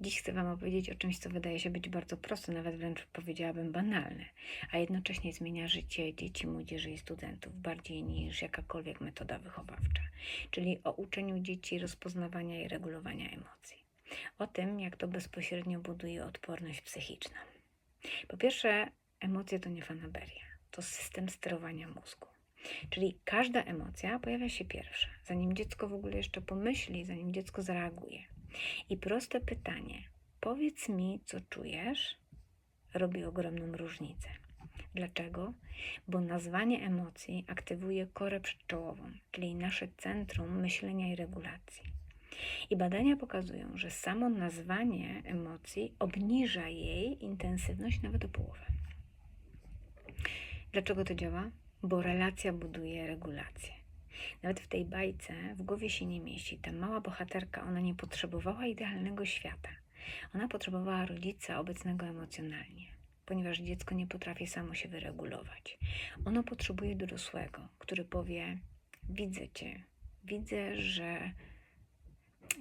Dziś chcę Wam opowiedzieć o czymś, co wydaje się być bardzo proste, nawet wręcz powiedziałabym banalne, a jednocześnie zmienia życie dzieci, młodzieży i studentów bardziej niż jakakolwiek metoda wychowawcza, czyli o uczeniu dzieci rozpoznawania i regulowania emocji. O tym, jak to bezpośrednio buduje odporność psychiczną. Po pierwsze, emocje to nie fanaberia, to system sterowania mózgu. Czyli każda emocja pojawia się pierwsza, zanim dziecko w ogóle jeszcze pomyśli, zanim dziecko zareaguje. I proste pytanie: powiedz mi, co czujesz, robi ogromną różnicę. Dlaczego? Bo nazwanie emocji aktywuje korę przedczołową, czyli nasze centrum myślenia i regulacji. I badania pokazują, że samo nazwanie emocji obniża jej intensywność nawet o połowę. Dlaczego to działa? Bo relacja buduje regulację. Nawet w tej bajce w głowie się nie mieści. Ta mała bohaterka, ona nie potrzebowała idealnego świata. Ona potrzebowała rodzica obecnego emocjonalnie, ponieważ dziecko nie potrafi samo się wyregulować. Ono potrzebuje dorosłego, który powie: Widzę cię, widzę, że.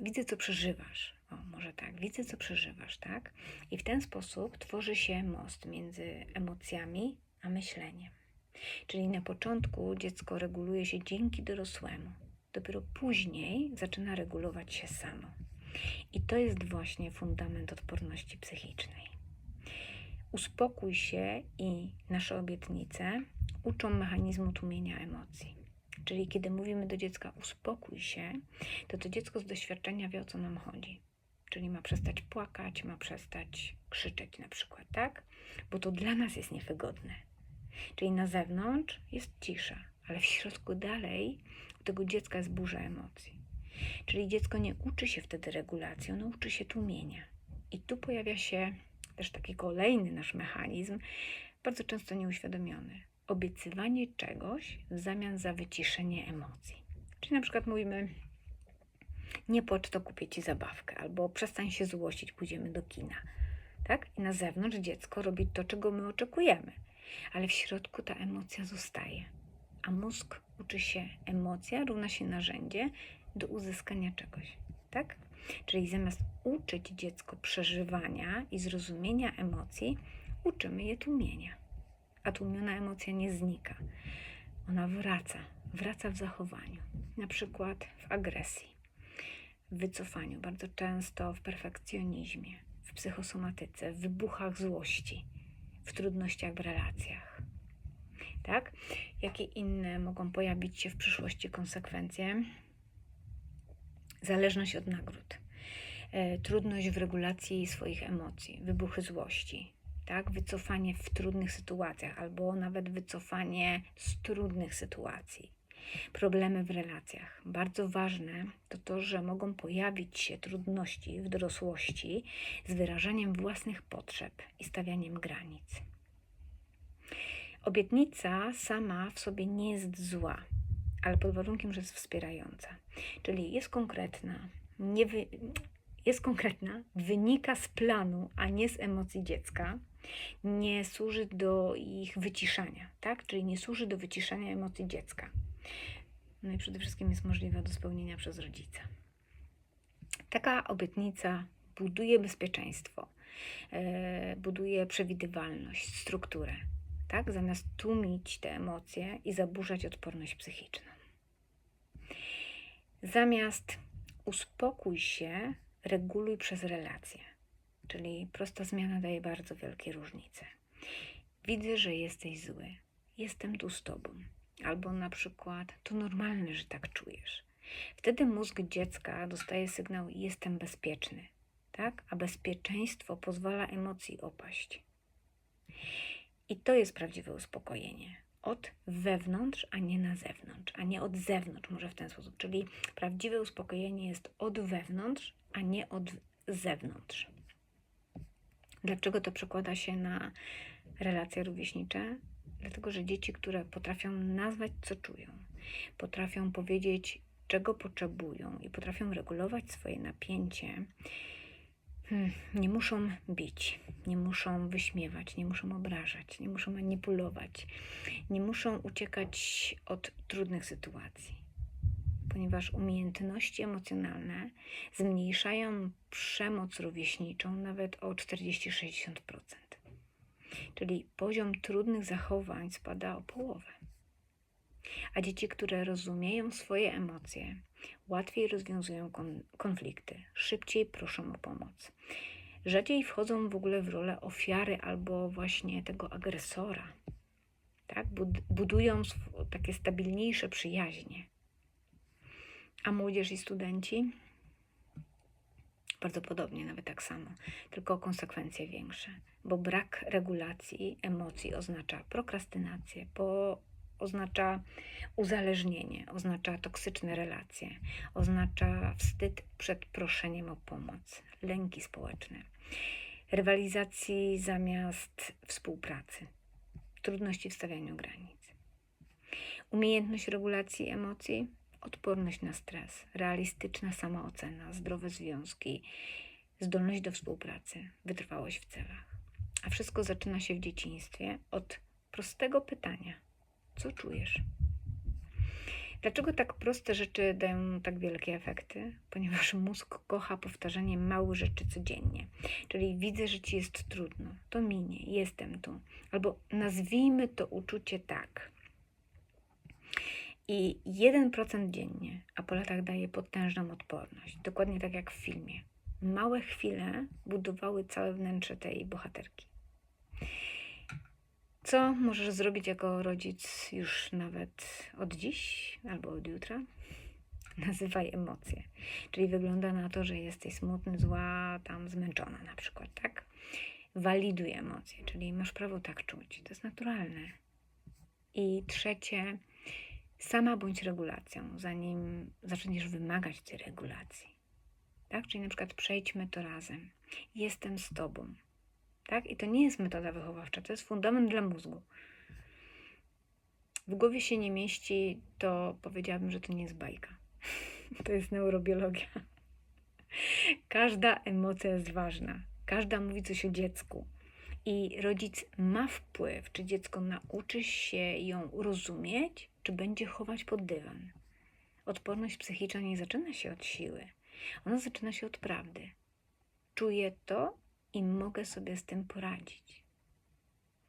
Widzę, co przeżywasz. O, może tak, widzę, co przeżywasz, tak? I w ten sposób tworzy się most między emocjami a myśleniem. Czyli na początku dziecko reguluje się dzięki dorosłemu, dopiero później zaczyna regulować się samo. I to jest właśnie fundament odporności psychicznej. Uspokój się i nasze obietnice uczą mechanizmu tłumienia emocji. Czyli kiedy mówimy do dziecka uspokój się, to to dziecko z doświadczenia wie o co nam chodzi. Czyli ma przestać płakać, ma przestać krzyczeć na przykład, tak? Bo to dla nas jest niewygodne Czyli na zewnątrz jest cisza, ale w środku dalej u tego dziecka jest burza emocji. Czyli dziecko nie uczy się wtedy regulacji, ono uczy się tłumienia. I tu pojawia się też taki kolejny nasz mechanizm, bardzo często nieuświadomiony. Obiecywanie czegoś w zamian za wyciszenie emocji. Czyli na przykład mówimy, nie płacz, to kupię ci zabawkę, albo przestań się złościć, pójdziemy do kina. Tak? I na zewnątrz dziecko robi to, czego my oczekujemy ale w środku ta emocja zostaje. A mózg uczy się, emocja równa się narzędzie do uzyskania czegoś, tak? Czyli zamiast uczyć dziecko przeżywania i zrozumienia emocji, uczymy je tłumienia. A tłumiona emocja nie znika. Ona wraca, wraca w zachowaniu, na przykład w agresji, w wycofaniu, bardzo często w perfekcjonizmie, w psychosomatyce, w wybuchach złości w trudnościach w relacjach. Tak? Jakie inne mogą pojawić się w przyszłości konsekwencje? Zależność od nagród, e, trudność w regulacji swoich emocji, wybuchy złości, tak? wycofanie w trudnych sytuacjach albo nawet wycofanie z trudnych sytuacji. Problemy w relacjach. Bardzo ważne to to, że mogą pojawić się trudności w dorosłości z wyrażaniem własnych potrzeb i stawianiem granic. Obietnica sama w sobie nie jest zła, ale pod warunkiem, że jest wspierająca. Czyli jest konkretna, nie wy... jest konkretna, wynika z planu, a nie z emocji dziecka, nie służy do ich wyciszania, tak? Czyli nie służy do wyciszania emocji dziecka. No i przede wszystkim jest możliwa do spełnienia przez rodzica. Taka obietnica buduje bezpieczeństwo, e, buduje przewidywalność, strukturę, tak? Zamiast tłumić te emocje i zaburzać odporność psychiczną. Zamiast uspokój się, reguluj przez relacje. Czyli prosta zmiana daje bardzo wielkie różnice. Widzę, że jesteś zły. Jestem tu z tobą. Albo na przykład, to normalne, że tak czujesz. Wtedy mózg dziecka dostaje sygnał: Jestem bezpieczny, tak? A bezpieczeństwo pozwala emocji opaść. I to jest prawdziwe uspokojenie. Od wewnątrz, a nie na zewnątrz, a nie od zewnątrz, może w ten sposób. Czyli prawdziwe uspokojenie jest od wewnątrz, a nie od zewnątrz. Dlaczego to przekłada się na relacje rówieśnicze? Dlatego, że dzieci, które potrafią nazwać, co czują, potrafią powiedzieć, czego potrzebują i potrafią regulować swoje napięcie, hmm, nie muszą bić, nie muszą wyśmiewać, nie muszą obrażać, nie muszą manipulować, nie muszą uciekać od trudnych sytuacji. ponieważ umiejętności emocjonalne zmniejszają przemoc rówieśniczą nawet o 40-60%. Czyli poziom trudnych zachowań spada o połowę. A dzieci, które rozumieją swoje emocje, łatwiej rozwiązują kon- konflikty, szybciej proszą o pomoc. Rzadziej wchodzą w ogóle w rolę ofiary albo właśnie tego agresora. Tak? Bud- budują takie stabilniejsze przyjaźnie. A młodzież i studenci? Bardzo podobnie, nawet tak samo, tylko konsekwencje większe, bo brak regulacji emocji oznacza prokrastynację, po, oznacza uzależnienie, oznacza toksyczne relacje, oznacza wstyd przed proszeniem o pomoc, lęki społeczne, rywalizacji zamiast współpracy, trudności w stawianiu granic. Umiejętność regulacji emocji, odporność na stres, realistyczna samoocena, zdrowe związki, zdolność do współpracy, wytrwałość w celach. A wszystko zaczyna się w dzieciństwie od prostego pytania: co czujesz? Dlaczego tak proste rzeczy dają tak wielkie efekty? Ponieważ mózg kocha powtarzanie małych rzeczy codziennie. Czyli widzę, że ci jest trudno, to minie, jestem tu. Albo nazwijmy to uczucie tak. I 1% dziennie, a po latach daje potężną odporność. Dokładnie tak jak w filmie. Małe chwile budowały całe wnętrze tej bohaterki. Co możesz zrobić jako rodzic już nawet od dziś albo od jutra? Nazywaj emocje. Czyli wygląda na to, że jesteś smutny, zła, tam zmęczona na przykład, tak? Waliduj emocje, czyli masz prawo tak czuć. To jest naturalne. I trzecie, sama bądź regulacją, zanim zaczniesz wymagać tej regulacji. Tak? Czyli na przykład przejdźmy to razem. Jestem z tobą. Tak? I to nie jest metoda wychowawcza, to jest fundament dla mózgu. W głowie się nie mieści, to powiedziałabym, że to nie jest bajka. To jest neurobiologia. Każda emocja jest ważna. Każda mówi coś o dziecku. I rodzic ma wpływ, czy dziecko nauczy się ją rozumieć, czy będzie chować pod dywan. Odporność psychiczna nie zaczyna się od siły. Ona zaczyna się od prawdy. Czuję to i mogę sobie z tym poradzić.